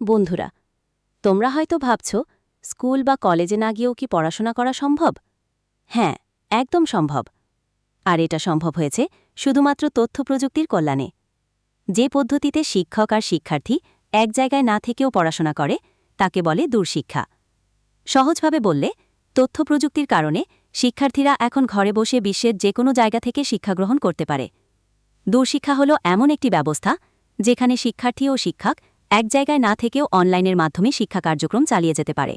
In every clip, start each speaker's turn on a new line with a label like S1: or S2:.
S1: বন্ধুরা, তোমরা হয়তো ভাবছ, স্কুল বা কলেজে না গিয়েও কি পড়াশোনা করা সম্ভব? হ্যাঁ একদম সম্ভব। আর এটা সম্ভব হয়েছে শুধুমাত্র তথ্য প্রযুক্তির কল্যাণে। যে পদ্ধতিতে শিক্ষক আর শিক্ষার্থী এক জায়গায় না থেকেও পড়াশোনা করে, তাকে বলে দূরশিক্ষা। সহজভাবে বললে, তথ্য প্রযুক্তির কারণে শিক্ষার্থীরা এখন ঘরে বসে বিশ্বের যে কোনো জায়গা থেকে শিক্ষা গ্রহণ করতে পারে। দূরশিক্ষা হল এমন একটি ব্যবস্থা, যেখানে শিক্ষার্থী ও শিক্ষক এক জায়গায় না থেকেও অনলাইনের মাধ্যমে শিক্ষা কার্যক্রম চালিয়ে যেতে পারে।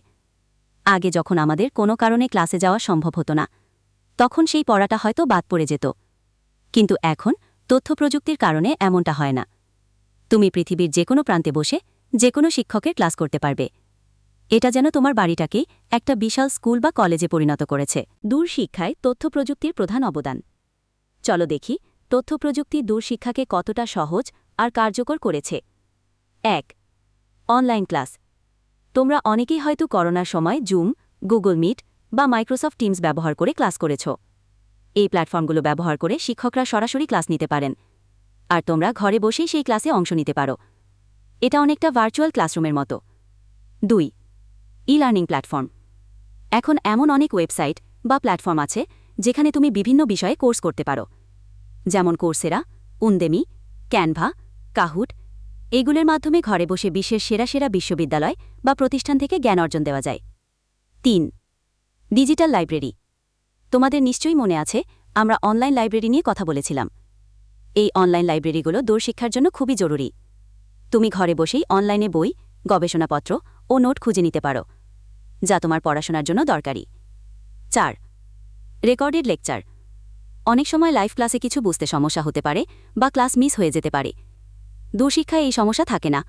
S1: আগে যখন আমাদের কোনো কারণে ক্লাসে যাওয়া সম্ভব হতো না, তখন সেই পড়াটা হয়তো বাদ পড়ে যেত। কিন্তু এখন তথ্য প্রযুক্তির কারণে এমনটা হয় না। তুমি পৃথিবীর যে কোনো প্রান্তে বসে যে কোনো শিক্ষকের ক্লাস করতে পারবে। এটা যেন তোমার বাড়িটাকেই একটা বিশাল স্কুল বা কলেজে পরিণত করেছে। দূর শিক্ষায় তথ্য প্রযুক্তির প্রধান অবদান। চলো দেখি তথ্য প্রযুক্তি দূর শিক্ষাকে কতটা সহজ আর কার্যকর করেছে। এক অনলাইন ক্লাস তোমরা অনেকেই হয়তো করোনার সময় জুম গুগল মিট বা মাইক্রোসফট টিমস ব্যবহার করে ক্লাস করেছ। এই প্ল্যাটফর্মগুলো ব্যবহার করে শিক্ষকরা সরাসরি ক্লাস নিতে পারেন। আর তোমরা ঘরে বসেই সেই ক্লাসে অংশ নিতে পারো। এটা অনেকটা ভার্চুয়াল ক্লাসরুমের মতো। দুই ই লার্নিং প্ল্যাটফর্ম এখন এমন অনেক ওয়েবসাইট বা প্ল্যাটফর্ম আছে যেখানে তুমি বিভিন্ন বিষয়ে কোর্স করতে পারো। যেমন কোর্সেরা উন্দেমি ক্যানভা কাহুট এগুলোর মাধ্যমে ঘরে বসে বিশ্বের সেরা সেরা বিশ্ববিদ্যালয় বা প্রতিষ্ঠান থেকে জ্ঞান অর্জন দেওয়া যায়। তিন, ডিজিটাল লাইব্রেরি। তোমাদের নিশ্চয়ই মনে আছে, আমরা অনলাইন লাইব্রেরি নিয়ে কথা বলেছিলাম। এই অনলাইন লাইব্রেরিগুলো দূরশিক্ষার জন্য খুবই জরুরি। তুমি ঘরে বসেই অনলাইনে বই, গবেষণাপত্র ও নোট খুঁজে নিতে পারো, যা তোমার পড়াশোনার জন্য দরকারি। চার, রেকর্ডেড লেকচার। অনেক সময় লাইভ ক্লাসে কিছু বুঝতে সমস্যা হতে পারে বা ক্লাস মিস হয়ে যেতে পারে। দূরশিক্ষায় এই সমস্যা থাকে না।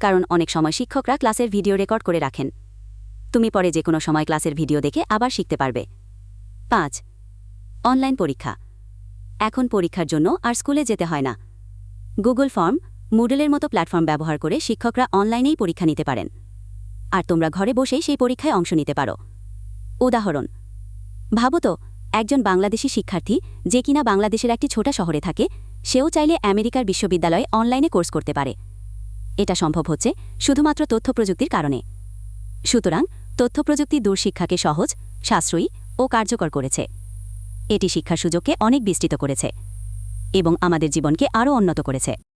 S1: কারণ অনেক সময় শিক্ষকরা ক্লাসের ভিডিও রেকর্ড করে রাখেন। তুমি পরে যে কোনো সময় ক্লাসের ভিডিও দেখে আবার শিখতে পারবে। পাঁচ, অনলাইন পরীক্ষা। এখন পরীক্ষার জন্য আর স্কুলে যেতে হয় না। গুগল ফর্ম, মুডেলের মতো প্ল্যাটফর্ম ব্যবহার করে শিক্ষকরা অনলাইনেই পরীক্ষা নিতে পারেন। আর তোমরা ঘরে বসেই সেই পরীক্ষায় অংশ নিতে পারো। উদাহরণ, ভাবো তো, একজন বাংলাদেশি শিক্ষার্থী, যে কিনা বাংলাদেশের একটি ছোট শহরে থাকে সেও চাইলে আমেরিকার বিশ্ববিদ্যালয়ে অনলাইনে কোর্স করতে পারে। এটা সম্ভব হচ্ছে শুধুমাত্র তথ্য প্রযুক্তির কারণে। সুতরাং, তথ্য প্রযুক্তি দূরশিক্ষাকে সহজ, সাশ্রয়ী ও কার্যকর করেছে। এটি শিক্ষার সুযোগকে অনেক বিস্তৃত করেছে এবং আমাদের জীবনকে আরও উন্নত করেছে।